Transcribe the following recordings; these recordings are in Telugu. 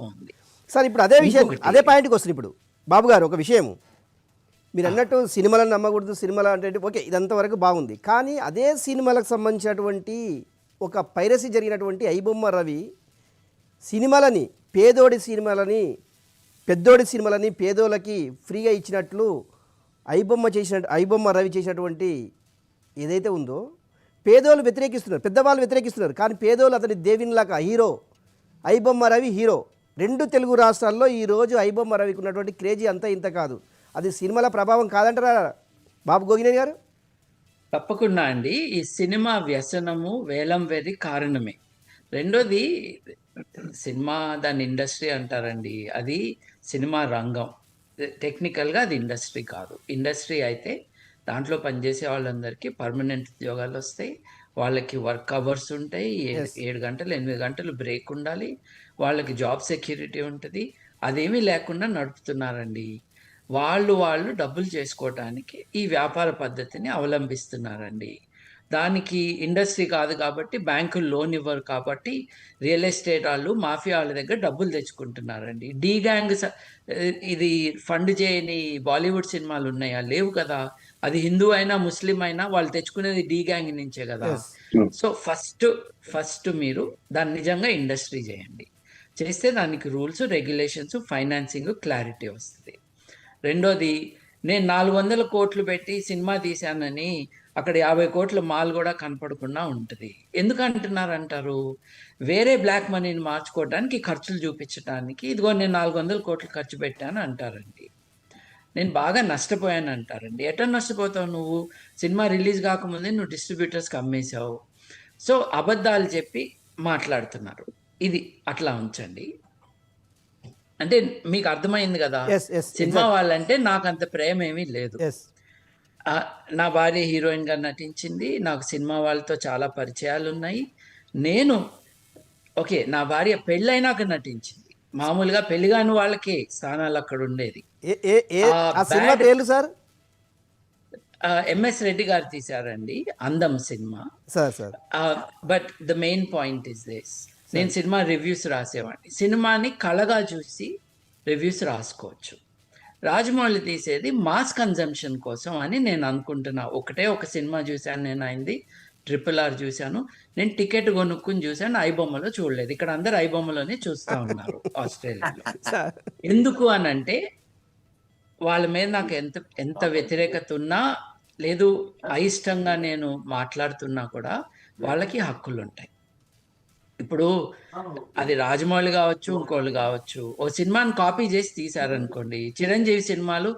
ఉంది. సార్ ఇప్పుడు అదే విషయం. అదే పాయింట్కి వస్తుంది ఇప్పుడు. బాబు గారు ఒక విషయం మీరు అన్నట్టు సినిమాలను నమ్మకూడదు సినిమాలు అంటే ఓకే ఇదంతా వరకు బాగుంది. కానీ అదే సినిమాలకు సంబంధించినటువంటి ఒక పైరసీ జరిగినటువంటి ఐబొమ్మ రవి సినిమాలని పేదోడి సినిమాలని పెద్దోడి సినిమాలని పేదోళ్ళకి ఫ్రీగా ఇచ్చినట్లు ఐబొమ్మ చేసిన ఐబొమ్మ రవి చేసినటువంటి ఏదైతే ఉందో పేదోళ్ళు వ్యతిరేకిస్తున్నారు పెద్దవాళ్ళు వ్యతిరేకిస్తున్నారు. కానీ పేదోళ్ళు అతని దేవిన్లాగా హీరో ఐబొమ్మ రవి హీరో. రెండు తెలుగు రాష్ట్రాల్లో ఈరోజు ఐబొమ్మ రవికి ఉన్నటువంటి క్రేజీ అంతా ఇంత కాదు. అది సినిమాల ప్రభావం కాదంటారా బాబు గోగినేని గారు? తప్పకుండా అండి. ఈ సినిమా వ్యసనము వేలం వెర్రి కారణమే. రెండోది సినిమా దాని ఇండస్ట్రీ అంటారండి. అది సినిమా రంగం. టెక్నికల్గా అది ఇండస్ట్రీ కాదు. ఇండస్ట్రీ అయితే దాంట్లో పనిచేసే వాళ్ళందరికీ పర్మనెంట్ ఉద్యోగాలు వస్తాయి. వాళ్ళకి వర్క్ అవర్స్ ఉంటాయి. ఏడు గంటలు ఎనిమిది గంటలు బ్రేక్ ఉండాలి. వాళ్ళకి జాబ్ సెక్యూరిటీ ఉంటుంది. అదేమీ లేకుండా నడుపుతున్నారండి. వాళ్ళు వాళ్ళు డబ్బులు చేసుకోవటానికి ఈ వ్యాపార పద్ధతిని అవలంబిస్తున్నారండి. దానికి ఇండస్ట్రీ కాదు కాబట్టి బ్యాంకులు లోన్ ఇవ్వరు కాబట్టి రియల్ ఎస్టేట్ వాళ్ళు మాఫియా వాళ్ళ దగ్గర డబ్బులు తెచ్చుకుంటున్నారండి. డీ గ్యాంగ్ ఇది ఫండ్ చేయని బాలీవుడ్ సినిమాలు ఉన్నాయా? లేవు కదా. అది హిందూ అయినా ముస్లిం అయినా వాళ్ళు తెచ్చుకునేది డీ గ్యాంగ్ నుంచే కదా. సో ఫస్ట్ ఫస్ట్ మీరు దాన్ని నిజంగా ఇండస్ట్రీ చేయండి. చేస్తే దానికి రూల్స్ రెగ్యులేషన్స్ ఫైనాన్సింగ్ క్లారిటీ వస్తుంది. రెండోది నేను నాలుగు వందల కోట్లు పెట్టి సినిమా తీశానని అక్కడ యాభై కోట్ల మాల్ కూడా కనపడకుండా ఉంటుంది. ఎందుకంటున్నారంటారు? వేరే బ్లాక్ మనీని మార్చుకోవడానికి ఖర్చులు చూపించడానికి ఇదిగో నేను నాలుగు వందల కోట్లు ఖర్చు పెట్టాను అంటారండి. నేను బాగా నష్టపోయాను అంటారండి ఎట్లా నష్టపోతావు నువ్వు? సినిమా రిలీజ్ కాకముందే నువ్వు డిస్ట్రిబ్యూటర్స్కి అమ్మేశావు. సో అబద్ధాలు చెప్పి మాట్లాడుతున్నారు. ఇది అట్లా ఉంచండి. అంటే మీకు అర్థమైంది కదా? సినిమా వాళ్ళంటే నాకు అంత ప్రేమ ఏమీ లేదు నా భార్య హీరోయిన్గా నటించింది. నాకు సినిమా వాళ్ళతో చాలా పరిచయాలు ఉన్నాయి నేను ఓకే నా భార్య పెళ్ళైనాక నటించింది. మామూలుగా పెళ్ళి కాని వాళ్ళకి స్థానాలు అక్కడ ఉండేది. సార్? ఎంఎస్ రెడ్డి గారు తీశారండి అందం cinema. But the main point is this. నేను సినిమా రివ్యూస్ రాసేవాడిని. సినిమాని కళగా చూసి రివ్యూస్ రాసుకోవచ్చు. రాజమౌళి తీసేది మాస్ కన్జంప్షన్ కోసం అని నేను అనుకుంటున్నా. ఒకటే ఒక సినిమా చూశాను నేను అయింది. ట్రిపుల్ ఆర్ చూశాను. నేను టికెట్ కొనుక్కుని చూశాను ఐబొమ్మలో చూడలేదు. ఇక్కడ అందరు ఐబొమ్మలోనే చూస్తూ ఉన్నారు ఆస్ట్రేలియాలో. ఎందుకు అని అంటే వాళ్ళ మీద నాకు ఎంత ఎంత వ్యతిరేకత ఉన్నా లేదు అయిష్టంగా నేను మాట్లాడుతున్నా కూడా వాళ్ళకి హక్కులు ఉంటాయి ఇప్పుడు అది రాజమౌళి కావచ్చు ఇంకోళ్ళు కావచ్చు. ఓ సినిమాని కాపీ చేసి తీశారనుకోండి చిరంజీవి సినిమాలు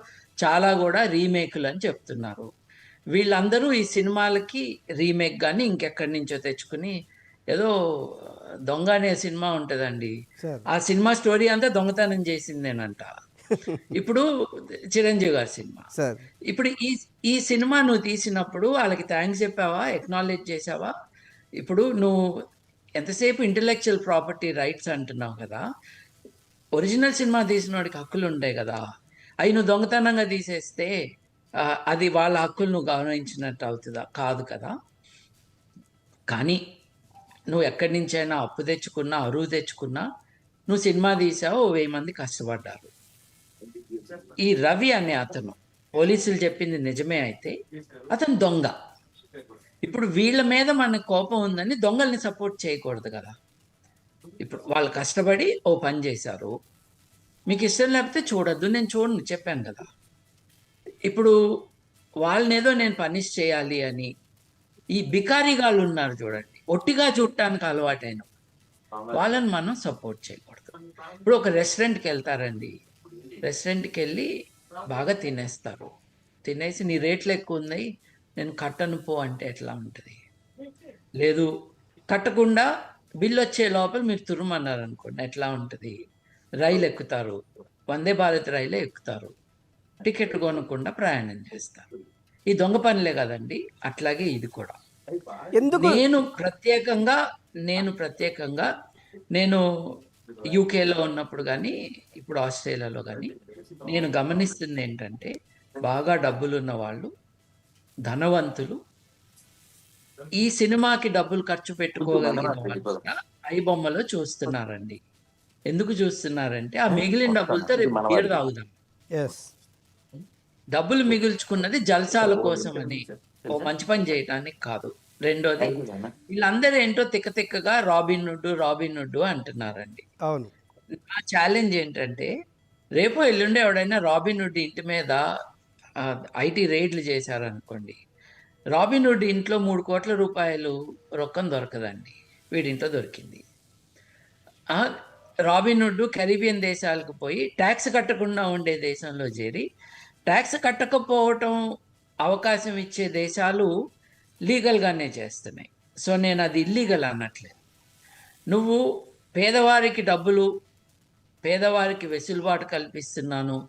చాలా కూడా రీమేకులు అని చెప్తున్నారు. వీళ్ళందరూ ఈ సినిమాలకి రీమేక్ కానీ ఇంకెక్కడి నుంచో తెచ్చుకుని ఏదో దొంగ అనే సినిమా ఉంటుందండి. ఆ సినిమా స్టోరీ అంతా దొంగతనం చేసిందేనంట. ఇప్పుడు చిరంజీవి గారి సినిమా. ఇప్పుడు ఈ ఈ సినిమా నువ్వు తీసినప్పుడు వాళ్ళకి థ్యాంక్స్ చెప్పావా? ఎక్నాలెడ్జ్ చేసావా ఇప్పుడు నువ్వు ఎంతసేపు ఇంటలెక్చువల్ ప్రాపర్టీ రైట్స్ అంటున్నావు కదా? ఒరిజినల్ సినిమా తీసిన వాడికి హక్కులు ఉంటాయి కదా? అవి నువ్వు దొంగతనంగా తీసేస్తే అది వాళ్ళ హక్కులు నువ్వు గౌరవించినట్టు అవుతుందా? కాదు కదా. కానీ నువ్వు ఎక్కడి నుంచైనా అప్పు తెచ్చుకున్నా అరువు తెచ్చుకున్నా నువ్వు సినిమా తీసావు వెయ్యి మంది కష్టపడ్డారు. ఈ రవి అనే అతను పోలీసులు చెప్పింది నిజమే అయితే అతను దొంగ. ఇప్పుడు వీళ్ళ మీద మనకు కోపం ఉందని దొంగల్ని సపోర్ట్ చేయకూడదు కదా. ఇప్పుడు వాళ్ళు కష్టపడి ఓ పని చేశారు. మీకు ఇష్టం లేకపోతే చూడొద్దు నేను చూడను చెప్పాను కదా. ఇప్పుడు వాళ్ళనేదో నేను పనిష్ చేయాలి అని ఈ బికారిగాళ్ళు ఉన్నారు చూడండి. ఒట్టిగా చూడటానికి అలవాటైన వాళ్ళని మనం సపోర్ట్ చేయకూడదు. ఇప్పుడు ఒక రెస్టారెంట్కి వెళ్తారండి. రెస్టారెంట్కి వెళ్ళి బాగా తినేస్తారు. తినేసి నీ రేట్లు ఎక్కువ ఉన్నాయి నేను కట్టను పో అంటే ఎట్లా ఉంటుంది? లేదు కట్టకుండా బిల్ వచ్చే లోపల మీరు తురుమన్నారు అనుకోండి ఎట్లా ఉంటుంది? రైలు ఎక్కుతారు. వందే భారత్ రైలే ఎక్కుతారు. టికెట్ కొనకుండా ప్రయాణం చేస్తారు. ఈ దొంగ పనులే కదండి అట్లాగే ఇది కూడా. ఎందుకు? నేను ప్రత్యేకంగా నేను ప్రత్యేకంగా నేను యూకేలో ఉన్నప్పుడు కానీ ఇప్పుడు ఆస్ట్రేలియాలో కానీ నేను గమనిస్తుంది ఏంటంటే బాగా డబ్బులు ఉన్న వాళ్ళు ధనవంతులు. ఈ సినిమాకి డబ్బులు ఖర్చు పెట్టుకోగలిగిన ఐ బొమ్మలో చూస్తున్నారండి. ఎందుకు చూస్తున్నారంటే ఆ మిగిలిన డబ్బులతో రేపు బీర్ తాగుదాం. డబ్బులు మిగుల్చుకున్నది జల్సాల కోసం అని ఓ మంచి పని చేయడానికి కాదు. రెండోది వీళ్ళందరూ ఏంటో తిక్క తిక్కగా రాబిన్ హుడ్ రాబిన్ హుడ్ అంటున్నారండి. అవును. నా ఛాలెంజ్ ఏంటంటే రేపు ఎల్లుండి ఎవడైనా రాబిన్ హుడ్ ఇంటి మీద ఐటీ రేట్లు చేశారనుకోండి రాబిన్హుడ్ ఇంట్లో మూడు కోట్ల రూపాయలు రొక్కం దొరకదండి వీడింట్లో దొరికింది. రాబిన్హుడ్ రాబిన్ కరీబియన్ దేశాలకు పోయి ట్యాక్స్ కట్టకుండా ఉండే దేశంలో చేరి ట్యాక్స్ కట్టకపోవటం అవకాశం ఇచ్చే దేశాలు లీగల్గానే చేస్తున్నాయి. సో నేను అది ఇల్లీగల్ అనట్లేదు. నువ్వు పేదవారికి డబ్బులు పేదవారికి వెసులుబాటు కల్పిస్తున్నాను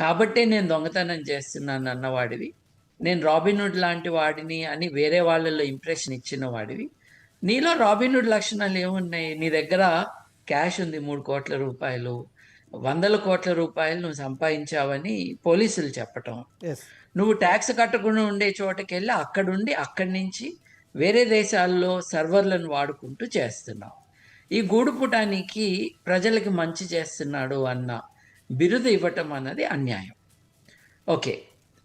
కాబట్టే నేను దొంగతనం చేస్తున్నాను అన్నవాడివి. నేను రాబిన్హుడ్ లాంటి వాడిని అని వేరే వాళ్ళలో ఇంప్రెషన్ ఇచ్చిన వాడివి. నీలో రాబిన్హుడ్ లక్షణాలు ఏమున్నాయి? నీ దగ్గర క్యాష్ ఉంది మూడు కోట్ల రూపాయలు. వందల కోట్ల రూపాయలు నువ్వు సంపాదించావని పోలీసులు చెప్పటం. నువ్వు ట్యాక్స్ కట్టకుండా ఉండే చోటకి వెళ్ళి అక్కడుండి అక్కడి నుంచి వేరే దేశాల్లో సర్వర్లను వాడుకుంటూ చేస్తున్నావు. ఈ గూడు పుటానికి ప్రజలకి మంచి చేస్తున్నాడు అన్న బిరుదు ఇవ్వటం అన్నది అన్యాయం. ఓకే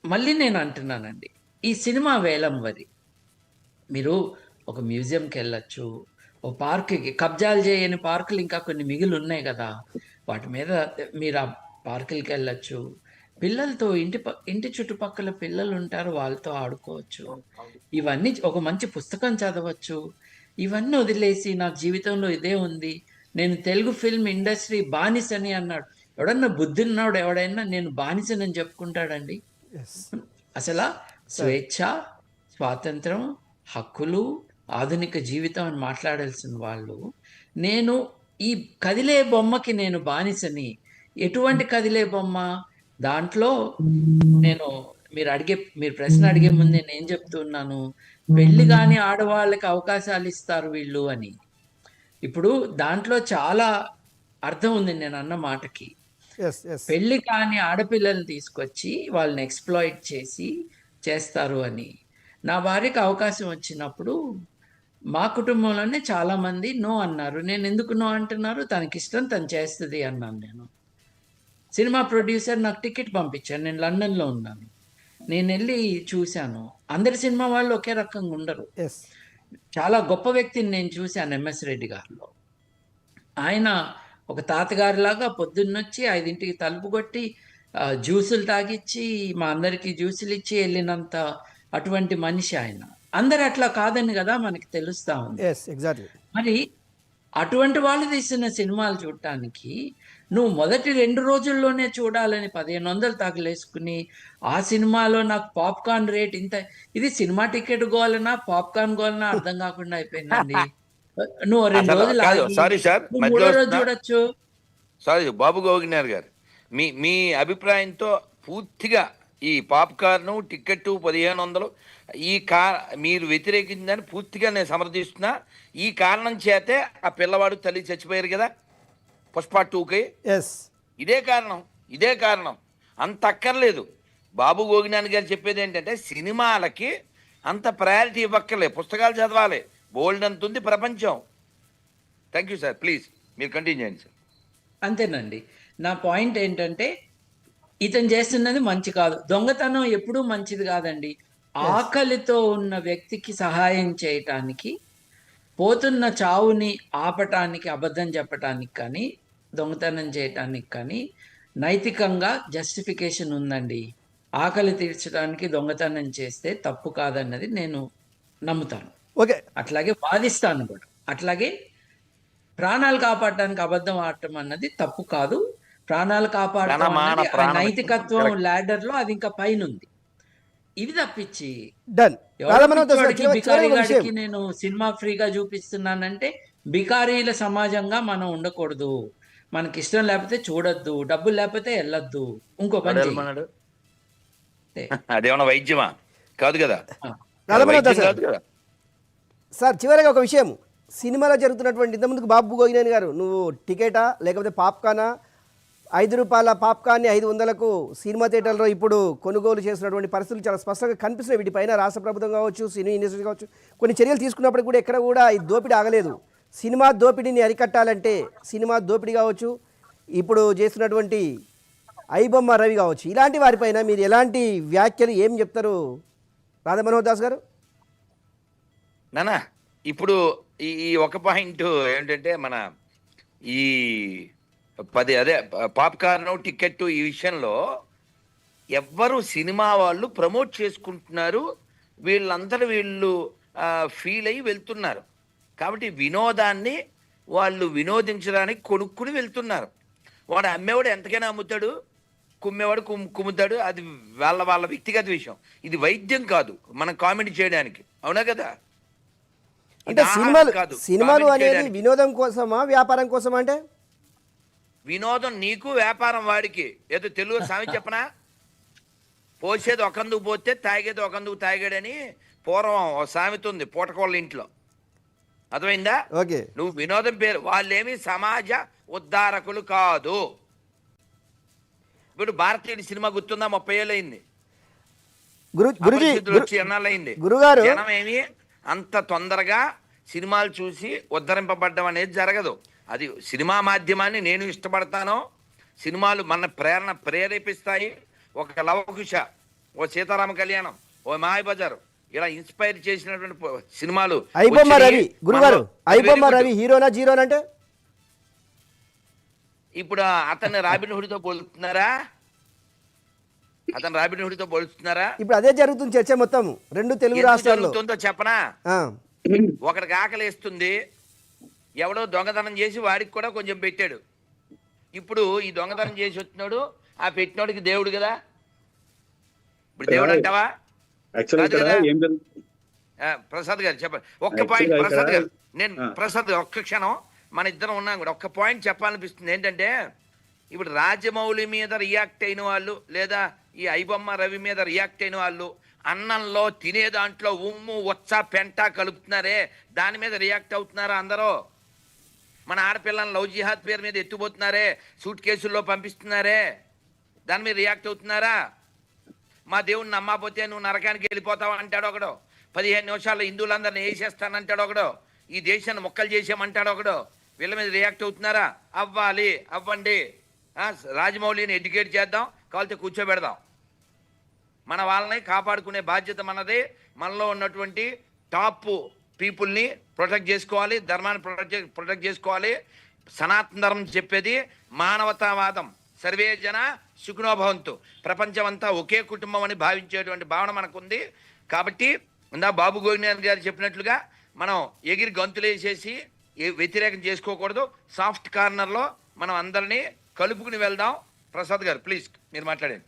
మళ్ళీ నేను అంటున్నానండి. ఈ సినిమా వేలం వరి. మీరు ఒక మ్యూజియంకి వెళ్ళొచ్చు ఓ పార్క్కి కబ్జాలు చేయని పార్కులు ఇంకా కొన్ని మిగిలి ఉన్నాయి కదా. వాటి మీద మీరు ఆ పార్కులకి వెళ్ళచ్చు పిల్లలతో ఇంటి ప ఇంటి చుట్టుపక్కల పిల్లలు ఉంటారు వాళ్ళతో ఆడుకోవచ్చు. ఇవన్నీ ఒక మంచి పుస్తకం చదవచ్చు. ఇవన్నీ వదిలేసి నా జీవితంలో ఇదే ఉంది. నేను తెలుగు ఫిల్మ్ ఇండస్ట్రీ బానిసని అన్నాడు. ఎవడన్నా బుద్ధిన్నాడు ఎవడైనా నేను బానిసనని చెప్పుకుంటాడండి. అసలు స్వేచ్ఛ స్వాతంత్రం హక్కులు ఆధునిక జీవితం అని మాట్లాడాల్సిన వాళ్ళు నేను ఈ కదిలే బొమ్మకి నేను బానిసని ఎటువంటి కదిలే బొమ్మ? దాంట్లో నేను మీరు అడిగే మీరు ప్రశ్న అడిగే ముందు నేను ఏం చెప్తున్నాను పెళ్ళి కాని ఆడవాళ్ళకి అవకాశాలు ఇస్తారు వీళ్ళు అని. ఇప్పుడు దాంట్లో చాలా అర్థం ఉంది నేను అన్న మాటకి. పెళ్ళి కాని ఆడపిల్లల్ని తీసుకొచ్చి వాళ్ళని ఎక్స్ప్లాయిట్ చేసి చేస్తారు అని. నా భార్యకి అవకాశం వచ్చినప్పుడు మా కుటుంబంలోనే చాలా మంది నో అన్నారు. నేను ఎందుకు నో అంటున్నారు? తనకి ఇష్టం తను చేస్తుంది అన్నాను నేను. సినిమా ప్రొడ్యూసర్ నాకు టికెట్ పంపించాను నేను లండన్లో ఉన్నాను. నేను వెళ్ళి చూశాను. అందరి సినిమా వాళ్ళు ఒకే రకంగా ఉండరు. ఎస్ చాలా గొప్ప వ్యక్తిని నేను చూశాను ఎంఎస్ రెడ్డి గారిలో. ఆయన ఒక తాతగారిలాగా పొద్దున్నొచ్చి ఐదింటికి తలుపు కొట్టి జ్యూసులు తాగిచ్చి మా అందరికి జ్యూసులు ఇచ్చి వెళ్ళినంత అటువంటి మనిషి ఆయన. అందరు అట్లా కాదని కదా మనకి తెలుస్తా ఉంది. మరి అటువంటి వాళ్ళు తీసిన సినిమాలు చూడటానికి నువ్వు మొదటి రెండు రోజుల్లోనే చూడాలని పదిహేను వందలు తగిలేసుకుని ఆ సినిమాలో నాకు పాప్కార్న్ రేట్ ఇంత ఇది సినిమా టికెట్ గోలనా పాప్కార్న్ గోలనా అర్థం కాకుండా అయిపోయిందండి. నువ్వు రెండు రోజులు సారీ సార్. చూడొచ్చు సారీ బాబు గోగినార్ గారు. మీ మీ అభిప్రాయంతో పూర్తిగా ఈ పాప్కార్న్ టికెట్ పదిహేను వందలు ఈ కా మీరు వ్యతిరేకిందని పూర్తిగా నేను సమర్థిస్తున్నా. ఈ కారణం చేతే ఆ పిల్లవాడు తల్లి చచ్చిపోయారు కదా? పుష్ప టూకి ఎస్ ఇదే కారణం ఇదే కారణం. అంత అక్కర్లేదు. బాబు గోగినాని గారు చెప్పేది ఏంటంటే సినిమాలకి అంత ప్రయారిటీ ఇవ్వక్కర్లే పుస్తకాలు చదవాలి. బోల్డ్ అంత ఉంది ప్రపంచం. థ్యాంక్ యూ సార్ ప్లీజ్ మీరు కంటిన్యూ చేయండి సార్ అంతేనండి. నా పాయింట్ ఏంటంటే ఇతను చేస్తున్నది మంచి కాదు. దొంగతనం ఎప్పుడూ మంచిది కాదండి. ఆకలితో ఉన్న వ్యక్తికి సహాయం చేయటానికి పోతున్న చావుని ఆపటానికి అబద్ధం చెప్పటానికి కానీ దొంగతనం చేయటానికి కానీ నైతికంగా జస్టిఫికేషన్ ఉందండి. ఆకలి తీర్చడానికి దొంగతనం చేస్తే తప్పు కాదన్నది నేను నమ్ముతాను. ఓకే. అట్లాగే వాదిస్తాను కూడా అట్లాగే ప్రాణాలు కాపాడడానికి అబద్ధం ఆడటం అన్నది తప్పు కాదు. ప్రాణాలు కాపాడటం అన్నది. నైతికత్వం. ల్యాడర్లో అది ఇంకా పైన ఉంది ఇవి తప్పించి డన్ ఎవరో రాధామనోహర్ పిచ్చోడికి, చివరి బికారీ ఒక విషయం. గాడికి నేను సినిమా ఫ్రీగా చూపిస్తున్నానంటే బికారీల సమాజంగా మనం ఉండకూడదు. మనకి ఇష్టం లేకపోతే చూడొద్దు. డబ్బులు లేకపోతే వెళ్ళొద్దు. ఇంకో పని. అదేమన్నా వైద్యమా? కాదు కదా. కాదు కదా. సార్ చివరిగా ఒక విషయం సినిమాలో జరుగుతున్నటువంటి ఇంతకుముందుకు బాబు గోగినేని గారు నువ్వు టికెటా లేకపోతే పాప్కానా? ఐదు రూపాయల పాప్కాన్ని ఐదు వందలకు సినిమా థియేటర్లో ఇప్పుడు కొనుగోలు చేస్తున్నటువంటి పరిస్థితులు చాలా స్పష్టంగా కనిపిస్తున్నాయి. వీటిపైన రాష్ట్ర ప్రభుత్వం కావచ్చు సినీ ఇండస్ట్రీ కావచ్చు కొన్ని చర్యలు తీసుకున్నప్పుడు కూడా ఎక్కడ కూడా ఈ దోపిడీ ఆగలేదు. సినిమా దోపిడీని అరికట్టాలంటే సినిమా దోపిడీ కావచ్చు ఇప్పుడు చేస్తున్నటువంటి ఐబొమ్మ రవి కావచ్చు. ఇలాంటి వారిపైన మీరు ఎలాంటి వ్యాఖ్యలు ఏం చెప్తారు? రాధమనోహర్ దాస్ గారు? నానా ఇప్పుడు ఈ ఒక పాయింట్ ఏంటంటే మన ఈ పది అదే పాప్కార్న్ టికెట్ ఈ విషయంలో ఎవ్వరు సినిమా వాళ్ళు ప్రమోట్ చేసుకుంటున్నారు. వీళ్ళందరూ వీళ్ళు ఫీల్ అయ్యి వెళ్తున్నారు. కాబట్టి వినోదాన్ని వాళ్ళు వినోదించడానికి కొనుక్కుని వెళ్తున్నారు. వాడు అమ్మేవాడు ఎంతకైనా అమ్ముతాడు కుమ్మేవాడు కుమ్ కుమ్ముతాడు. అది వాళ్ళ వాళ్ళ వ్యక్తిగత విషయం. ఇది వైద్యం కాదు మనం కామెడీ చేయడానికి. అవునా కదా? అంటే సినిమాలు సినిమాలు అనేది. వినోదం కోసమా వ్యాపారం కోసమా అంటే? వినోదం నీకు వ్యాపారం వాడికి. ఏదో తెలుగు సామెత చెప్పనా? పోసేది ఒకందుకు పోతే తాగేది ఒకందుకు తాగాడని పూర్వం ఓ సామెత ఉంది పూటకోళ్ళ ఇంట్లో. అర్థమైందా? ఓకే. నువ్వు వినోదం పేరు వాళ్ళేమి సమాజ ఉద్ధారకులు కాదు. ఇప్పుడు భారతీయుడి సినిమా గుర్తుందా? ముప్పై ఏళ్ళు అయింది. గురుగారు జనం ఏమి అంత తొందరగా సినిమాలు చూసి ఉద్ధరింపబడ్డం అనేది జరగదు అది సినిమా మాధ్యమాన్ని నేను ఇష్టపడతాను సినిమాలు మన ప్రేరణ ప్రేరేపిస్తాయి ఒక లవకుశ ఓ సీతారామ కళ్యాణం ఓ మాయబజార్ ఇలా ఇన్స్పైర్ చేసినటువంటి సినిమాలు. రవి గురుగారు. రవి హీరోనా జీరోనా అంటే ఇప్పుడు అతన్ని రాబిన్ హుడితో పోలుతున్నారా అతను రాబిన్ హుడితో పోలుస్తున్నారా ఇప్పుడు అదే జరుగుతుంది చర్చ మొత్తం రెండు తెలుగు రాష్ట్రాల్లో. జరుగుతుందో చెప్పనా? ఆ, ఒకడికి ఆకలేస్తుంది. ఎవడో దొంగతనం చేసి వాడికి కూడా కొంచెం పెట్టాడు. ఇప్పుడు ఈ దొంగతనం చేసి వచ్చినాడు ఆ పెట్టినోడికి దేవుడు కదా? ఇప్పుడు దేవుడు అంటావా? ప్రసాద్ గారు చెప్పండి ఒక్క పాయింట్ ప్రసాద్ గారు. నేను. ప్రసాద్ ఒక్క క్షణం మన ఇద్దరం ఉన్నాం కూడా. ఒక్క పాయింట్ చెప్పాలనిపిస్తుంది. ఏంటంటే ఇప్పుడు రాజమౌళి మీద రియాక్ట్ అయిన వాళ్ళు లేదా ఈ ఐబొమ్మ రవి మీద రియాక్ట్ అయిన వాళ్ళు అన్నంలో తినే దాంట్లో ఉమ్ము వచ్చ పెంట కలుపుతున్నారే దాని మీద రియాక్ట్ అవుతున్నారా అందరూ? మన ఆడపిల్లని లవ్ జిహాద్ పేరు మీద ఎత్తిపోతున్నారే సూట్ కేసుల్లో పంపిస్తున్నారే దాని మీద రియాక్ట్ అవుతున్నారా? మా దేవుణ్ణి నమ్మకపోతే నువ్వు నరకానికి వెళ్ళిపోతావు అంటాడు ఒకడు. పదిహేను నిమిషాల్లో హిందువులందరిని వేసేస్తానంటాడు ఒకడు. ఈ దేశాన్ని మొక్కలు చేసామంటాడు ఒకడు. వీళ్ళ మీద రియాక్ట్ అవుతున్నారా? అవ్వాలి అవ్వండి. రాజమౌళిని ఎడ్యుకేట్ చేద్దాం కావాలితే కూర్చోబెడదాం. మన వాళ్ళని కాపాడుకునే బాధ్యత మనదే. మనలో ఉన్నటువంటి టాప్ పీపుల్ని ప్రొటెక్ట్ చేసుకోవాలి ధర్మాన్ని ప్రొటెక్ట్ ప్రొటెక్ట్ చేసుకోవాలి. సనాతన ధర్మం చెప్పేది మానవతావాదం. సర్వే జన సుఖనోభవంతు ప్రపంచమంతా ఒకే కుటుంబం అని భావించేటువంటి భావన మనకుంది. కాబట్టి ఇందా బాబు గోవింద్ గారు చెప్పినట్లుగా మనం ఎగిరి గంతులు వేసేసి వ్యతిరేకం చేసుకోకూడదు. సాఫ్ట్ కార్నర్లో మనం అందరినీ కలుపుకుని వెళ్దాం. ప్రసాద్ గారు ప్లీజ్ మీరు మాట్లాడండి.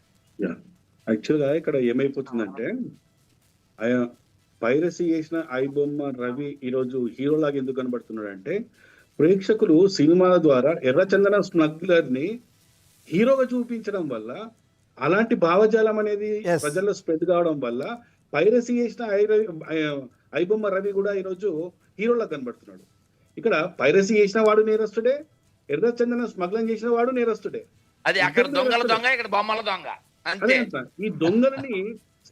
యాక్చువల్గా ఇక్కడ ఏమైపోతుందంటే ఆయన పైరసీ చేసిన ఐబొమ్మ రవి ఈరోజు హీరో లాగా ఎందుకు కనబడుతున్నాడు అంటే ప్రేక్షకులు సినిమాల ద్వారా ఎర్రచందన స్మగ్లర్ని హీరోగా చూపించడం వల్ల అలాంటి భావజాలం అనేది. ప్రజల్లో స్ప్రెడ్ కావడం వల్ల పైరసీ చేసిన ఐ రవి- ఐ- ఐబొమ్మ రవి కూడా ఈరోజు హీరోలా కనబడుతున్నాడు. ఇక్కడ పైరసీ చేసిన వాడు నేరస్తుడే ఎర్రచందన స్మగ్లింగ్ చేసిన వాడు నేరస్తుడే అది అక్కడ దొంగల. దొంగ ఇక్కడ బొమ్మల దొంగ అంతే. ఈ దొంగలని